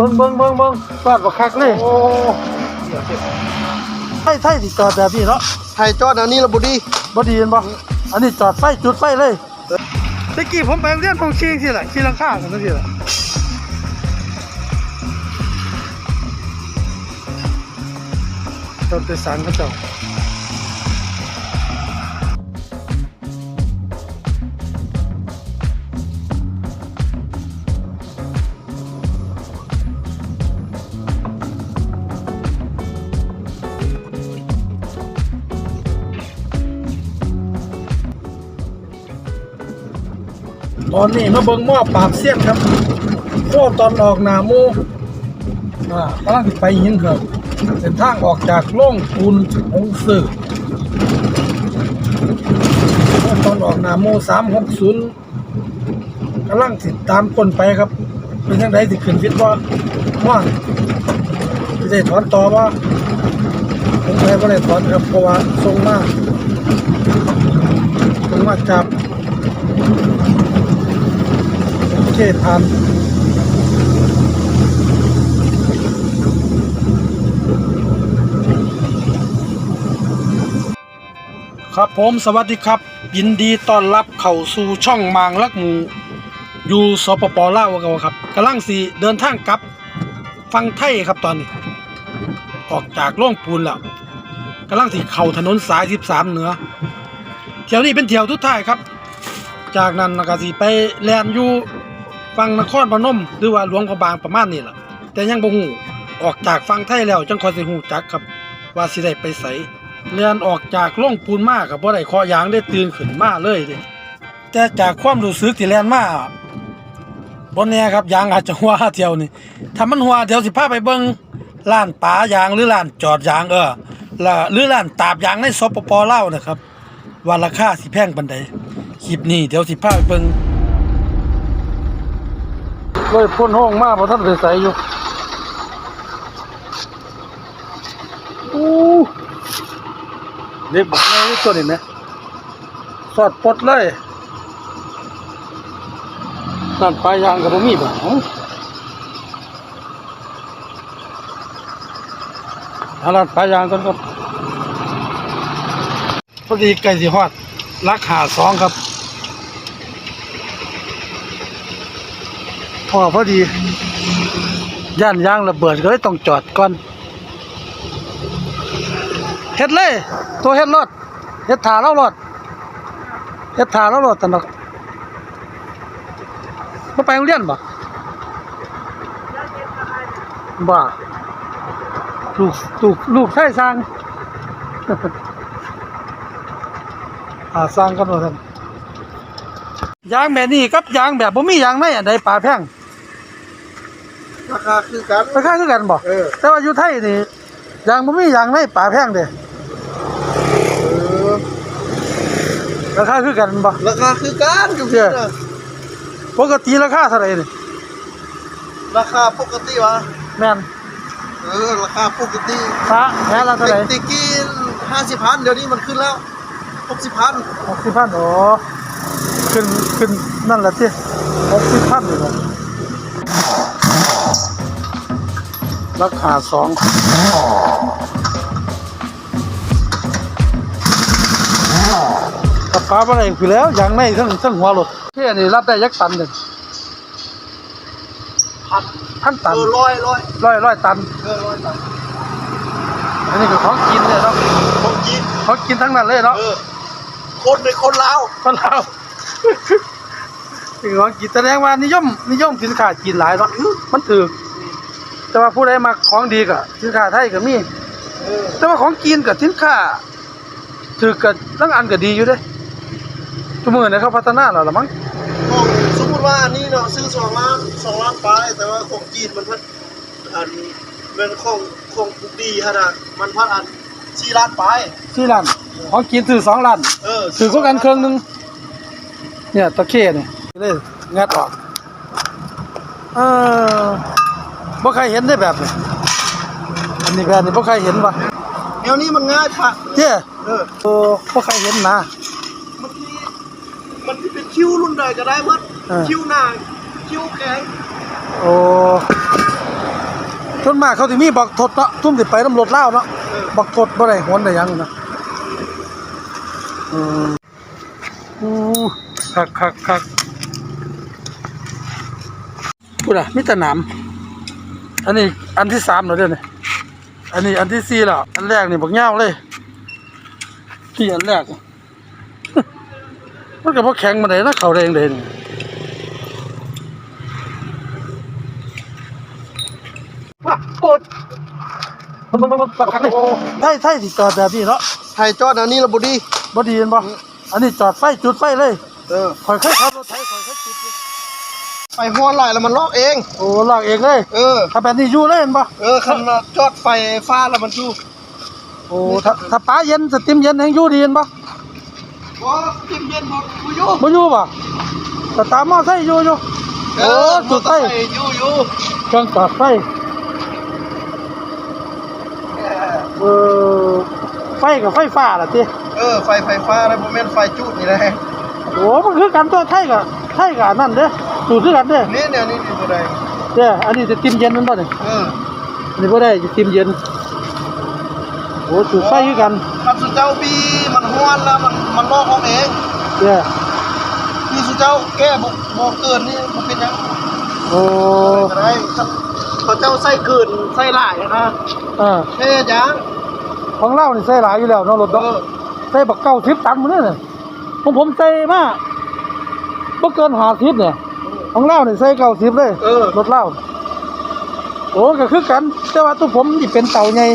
บิ่งเบิ่งเบิ่งเบิ่งฟาดบักคักเลยโอ้ไทยไทยสิจอดแบบนี้เนาะไทยจอดอันนี้ละบุดีบ่ดีเห็นบ่อันนี้จอดไฟจุดไฟเลยตะกี้ผมไปโรงเรียนผมขี่สิล่ะขี่หลังคากันจังซี่ล่ะรถโดยสารเขาเจ้า ตอนนี้มาเบิ่งหม้อปราบเสี้ยนครับโค้ตอนออกหนามูอ่ากำลังสิไปหินครับเส้นทางออกจากโล่งปูนองสื่อโค้ตอนออกหนามูสามหกศูนย์กำลังติดตามคนไปครับ เป็นยังไงสิขึ้นฟิตว่าม่อนจะได้ถอนต่อว่าผมไปไม่ได้ถอนครับเพราะว่าทรงมากทรงมากจับ โอเคผ่านครับผมสวัสดีครับ ยินดีต้อนรับเข้าสู่ช่องมางลักหมูอยู่สปปลาวกันครับกำลังสีเดินทางกลับฟังไทยครับตอนนี้ ออกจากโร่องปูนแล้วกำลังสีเข่าถนนสาย 13 เหนือเที่ยวนี้เป็นเที่ยวทุดท้ายครับ จากนั้นก็สิไปแลนอยู่ ฟังนครพนมหรือว่าหลวงพระบางประมาณนี้ล่ะ แต่ยังบ่ฮู้ออกจากฟังไทยแล้วจังคอยสิฮู้จักครับ ว่าสิได้ไปไสแลนออกจากโร่องปูนมาก็บ่ได้ขอยางได้ตื่นขึ้นมาเลยเด้แต่จากความรู้สึกที่แลนมาบ่แน่ครับยางอาจจะหัวเที่ยวนี่ถ้ามันหัวเดี๋ยวสิพาไปเบิ่งร้านปายางหรือร้านจอดยางเออละหรือร้านตาบยางในสปปลาวนะครับ ว่าราคาสิแพงปานใดคลิปนี้เดี๋ยวสิพาไปเบิ่ง เลยพ่นห้องมาเพราะท่านใส่อยู่อู้เด็กบอกไงนี่ตัวนี้ไหมสอดปลดเลยนั่นปลายยางกับมีบ่เอ้าหาร้านปลายยางก่อนครับพอดีใกล้สิฮอดราคาสองครับ พอพอดี ย่านยางระเบิดก็เลยต้องจอดก่อนเฮ็ดเลย ตัวเฮ็ดรถเฮ็ดถาเรารถเฮ็ดถาเรารถตะนอกมาไปโรงเรียนบ่บ่ลูกลูกลูกใช่สร้างอาสร้างกันว่าท่านยางแบบนี้กับยางแบบบ่มียางในอันใดป่าแพง ราคาคือกัน ราคาคือกันบ่เออ แต่ว่าอยู่ไทยนี่ยางบ่มียางในป่าแพงเด้เออราคาคือกันบ่ราคาคือกันอยู่เจ้ที่น่ะปกติราคาเท่าไหร่นี่ราคาปกติวะแม่นเออราคาปกติพระแม่ละเท่าไหร่ตะกี้ห้าสิบพันเดี๋ยวนี้มันขึ้นแล้วหกสิบพัน60,000โอ้ขึ้นขึ้นนั่นล่ะติ60,000นี่บ่ ราคาสองกับปลาบ่ได้คือแล้วยางในทั้งทั้งหัวรถเที่ยนี่รับได้ยักตันเด้พันพันตันเออร้อยร้อยร้อยร้อยตันเออร้อยตันอันนี้ก็ของกินเลยเนาะของจีนของกินทั้งนั้นเลยเนาะเออคนในคนลาวคนเราว คือของกินแสดงว่านิยมนิยมสินค้าจีนหลายเนาะมันถือแต่ว่าผู้ใดมาของดีก็สินค้าไทยก็มีเออแต่ว่าของจีนกับสินค้าถือกับทั้งอันก็ดีอยู่เด้ทุกมื้อนี้เขาพัฒนาแล้วล่ะมั้งของสมมติว่าอันนี้เนาะซื้อสองล้านสองล้านไปแต่ว่าของจีนมันพันอันเป็นของของปุกดีฮะนะมันพันอันสี่ล้านไปสี่ล้านของกินถือสองล้านเออถือก็กันเครื่องหนึงเนี่ยตะเข้เนี่ย เลยงัดออกเออบ่ใครเห็นได้แบบนี้อันนี้แบบนี้บ่ใครเห็นป่ะเดี๋ยวนี้มันง่ายค่ะเจ้เออโอ้บ่ใครเห็นนะมันมีมันมีเป็นคิ้วรุ่นใดก็ได้หมัดเออคิ้วหน้าคิ้วแข็งโอ้ส่วนมากเขาสิมีบักทดเนาะทุ่มสิไปน้ำรถเล่าวเนาะบักทดบ่ได้หวนได้หยังนะอืมอู้คักคักคัก พูดอะมีแต่หนามอันนี้อันที่สามแล้วเด้อนี่อันนี้อันที่สี่แล้วอันแรกนี่บักยาวเลยที่อันแรกมันก็บ่แข็งมาได้นะเขาแดงเด่นปดไทยไทยสิจอดแบบนี้เนาะไทยจอดอันนี้ละบ่ดีบ่ดีเห็นบ่อันนี้จอดไฟจุดไฟเลย เออข่อยเคยขับรถไถข่อยเคยจุดอยู่ ไปฮอนหลายแล้วมันลอกเอง โอ้ลากเองเลยเออ ถ้าแบบนี้อยู่เลยเห็นบ่เออคันว่าจอดไฟฟ้าแล้วมันอยู่โอ้ถ้าถ้าป้าเย็นสติมเย็นแฮงอยู่ดีเห็นบ่บ่กินเย็นบ่กูอยู่บ่อยู่บ่แต่ตามมอไซค์อยู่อยู่เอโอ้อจุดไฟอยู่อยู่เครื่องจอดไฟเออไฟกับไฟฟ้าล่ะติเออไฟไฟฟ้าแล้วบ่แม่นไฟจุดนี่แหละโอ้มันคือกันตัวไทยกับไทยกับอันนั่นเด้อ สูตรคือกันเด้อนี่เนี่ยนี่นี่บ่ได้เด้ออันนี้จะติมเย็นนั่นบ่นี่เอออันนี้บ่ได้จะติมเย็นโอ้สูตรไฟคือกันคันสุเจ้าปีมันฮ้อนแล้วมันมันลอกออกเองเด้อพี่สุเจ้าแก้บ่บ่เกินนี่บ่เป็นหยังโอ้ก็ได้คันเขาเจ้าใส่เกินใส่หลายนะอ่าเท่จังของเรานี่ใส่หลายอยู่แล้วเนาะรถเอเนาะอใส่บักเก้าสิบตันหมดเลยเนี่ยของผมใส่มาบ่เกิน50เนี่ย ของเรานี่ใส่เก้าสิบเลยเออ รถเราโอ้ก็คือกัน แต่ว่าตัวผมนี่เป็นเต่าใหญ่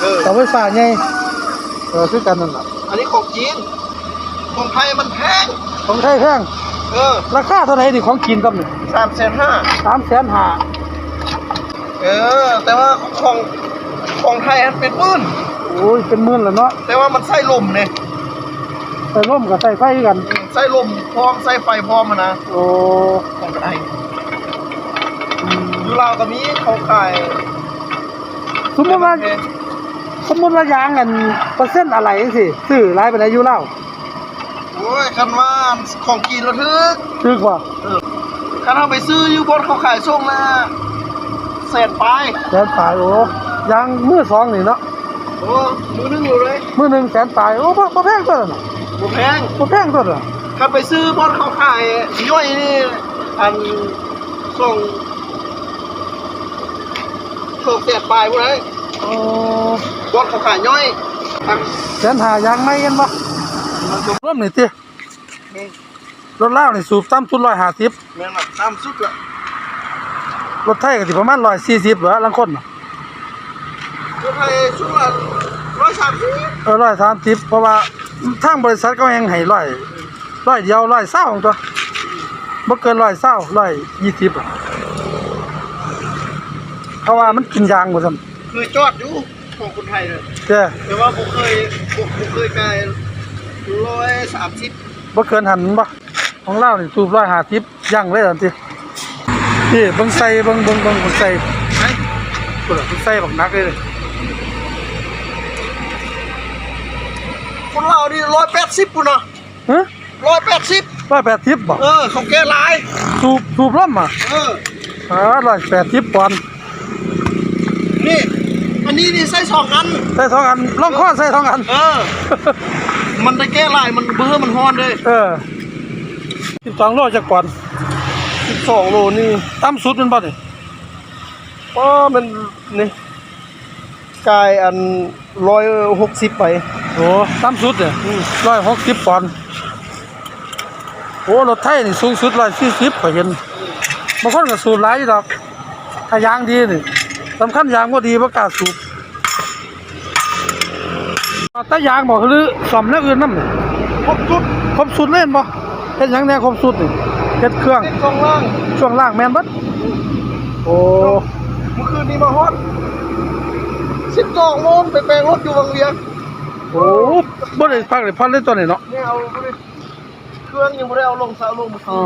เออ เต่าไฟฟ้าใหญ่เออคือกันนั่นล่ะอันนี้ของจีน ของไทยมันแพง ของไทยแพงเออราคาเท่าไหร่นี่ของกินครับนี่สามแสนห้า สามแสนห้าเออ แต่ว่าของของไทยมันเป็นหมื่น โอ้ยเป็นหมื่นแล้วเนาะแต่ว่ามันใส่ลมเนี่ย ใส่ร่มกับใส่ไฟคือกันใส่ลมพร้อมใส่ไฟพร้อมอะนะโอ้ของไทยอืมอยู่ลาวก็มีเขาขายสมมติว่าสมมติว่ายางอันเปอร์เซ็นต์อะไรสิซื้อหลายไปได้อยู่แล้วโอ้ยคันว่าของกินระทึกซื้อกว่าคันเอาไปซื้ออยู่บนเขาขายส่งละแสนปลายแสนปลายโอ้ยางมือสองนี่เนาะโอ้มือนึงอยู่เลยมือหนึ่งแสนปลายโอ้บ่บ่แพงตัวนั้นน่ะบ่แพงบ่แพงตัวนั้นน่ะ คันไปซื้อบนเขาขายย่อยนี่อันส่งส่งแสนปลายบ่ได้โอ้บนเขาขายย่อยทางแสนหายางไม่กันบ่ร่วมนี่ตินี่รถลาวนี่สูบต่ำสุด150แม่นว่าตามสุดละรถไทยก็สิประมาณ140เหรอลังคนน่ะคนไทยชุดละร้อยสามสิบเออ130เพราะว่าทางบริษัทเขาแฮงให้ร้อย ร้อยเดียวร้อยเศร้าของตัวบ่เกินร้อยเศร้าร้อยยี่สิบอะเพราะว่ามันกินยางบ่ซั่นเคยจอดอยู่ของคนไทยเลยเจ้แต่ว่าผมเคยผมผมเคยไกลร้อยสามสิบบ่เกินหันบ่ของเรานี่สูบ150ย่างเลยทันทีนี่เบิ่งใส่เบิ่งเบิ่งเบิ่งเบิ่งใส่ไอ้พุ่นน่ะเบิ่งใส่บักหนักเลยคนเรานี่ร้อยแปดสิบปุ่นเนาะฮะ ร้อยแปดสิบ180บ่เออเขาแก้ลายสูบสูบลมอะเอออ่า180ปอนด์นี่อันนี้นี่ใส่สองอันใส่สองอันลองข้อใส่สองอัน เออ มันได้แก้ลายมันเบอร์มันฮอนเลยเออ12โลจักปอนด์สิบสองโลนี่ต่ำสุดมันบ่นี่ว่ามันนี่กายอันร้อยหกสิบไปโอ้ต่ำสุดเนี่ย160ปอนด์ โอ้รถไทยนี่สูงสุด140ก็เห็นบางคนก็สูบหลายอยู่ดอกถ้ายางดีนี่สำคัญยางบ่ดีบ่กล้าสูบแต่ยางบ่คือซ่อมแนวอื่นนำนี่ครบชุดครบสุดเลยเห็นบ่เฮ็ดหยังแหน่ครบสุดนี่เฮ็ดเครื่องเส้นสองล่างช่วงล่างแม่นเบิดโอ้เมื่อคืนนี้มาฮอตสิบสองโมงไปแปลงรถอยู่วังเวียงโหบ่ได้พักได้พักเลยตัวนี้เนาะเนี่ยเอาไปดิ เครื่องยังไม่ได้เอาลงสาวลงมาอ๋อ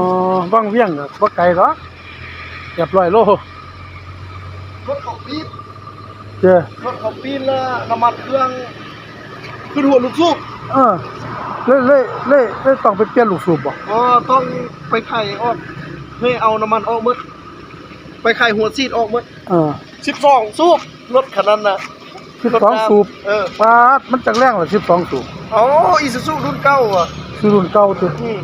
วังเวียงก็บ่ไกลหรอกเรียบร้อยโลรถของปี๊บเจ้อรถของปีนแล้วน้ำมันเครื่องขึ้นหัวลูกสูบเออเลยเลยเลยเลยต้องไปเปลี่ยนลูกสูบบ่อ๋อต้องไปไข่ออกให้เอาน้ำมันออกหมดไปไข่หัวซีดออกหมดเออสิบสองสูบรถคันนั้นน่ะสิบสองสูบเออปาดมันจักแรงเหรอสิบสองสูบอ๋ออีซูซูรุ่นเก่าอะ คือรุ่นเก่าตัวอืม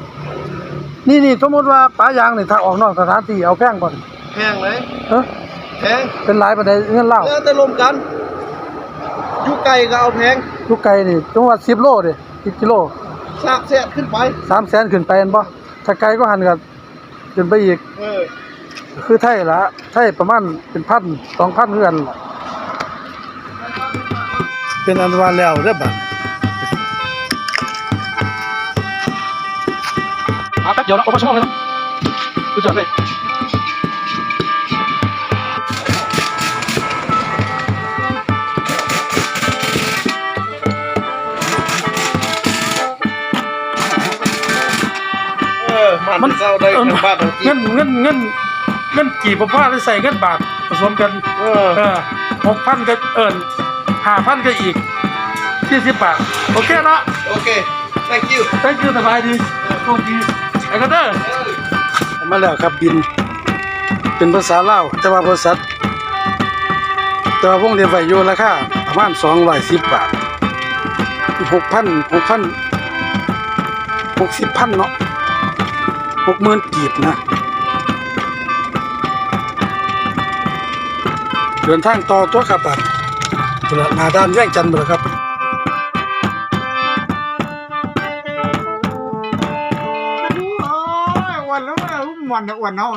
นี่นี่สมมติว่าปลายางนี่ถ้าออกนอกสถานที่เอาแพงก่อนแพงเลยเออแพงเป็นหลายประเด็นเงินเล่าแล้วแต่รวมกันอยู่ไกลก็เอาแพงลูกไก่นี่จังหวัดสิบโลเด้สิบกิโลสามแสนขึ้นไปสามแสนขึ้นไปเห็นบ่ถ้าไกลก็หันกันขึ้นไปอีกเออคือไทยละไทยประมาณเป็นพันสองพันเรือนล่ะเป็นอันว่าแล้วเด้อบัดอา เดียวนะโอ้ชั่วโมงเลยนะดูจอดเลยเออมันเจ้าได้ทางบ้านทางจีเงินนเงินเงินเงินกี่พ่อได้ใส่เงินบาทผสมกัน เออเออหกพันก็เอิญห้าพันก็อีกสี่สิบบาท โอเคเนาะ โอเค thank you thank you สบายดีโชคดี ไอ้กันเด้อมาแล้วครับบิน เป็นภาษาลาวแต่ว่าบริษัทแต่ว่าวงเรียนไว้อยู่ราคาประมาณสองร้อยสิบบาทหกพันหกพันหกสิบพันเนาะหกหมื่นกีบนะ เดินทางต่อตัวครับบัดจุฬาหนาด้านแย่งจันทร์หมดแล้วครับ วันแล้วมันวันวันเนาะ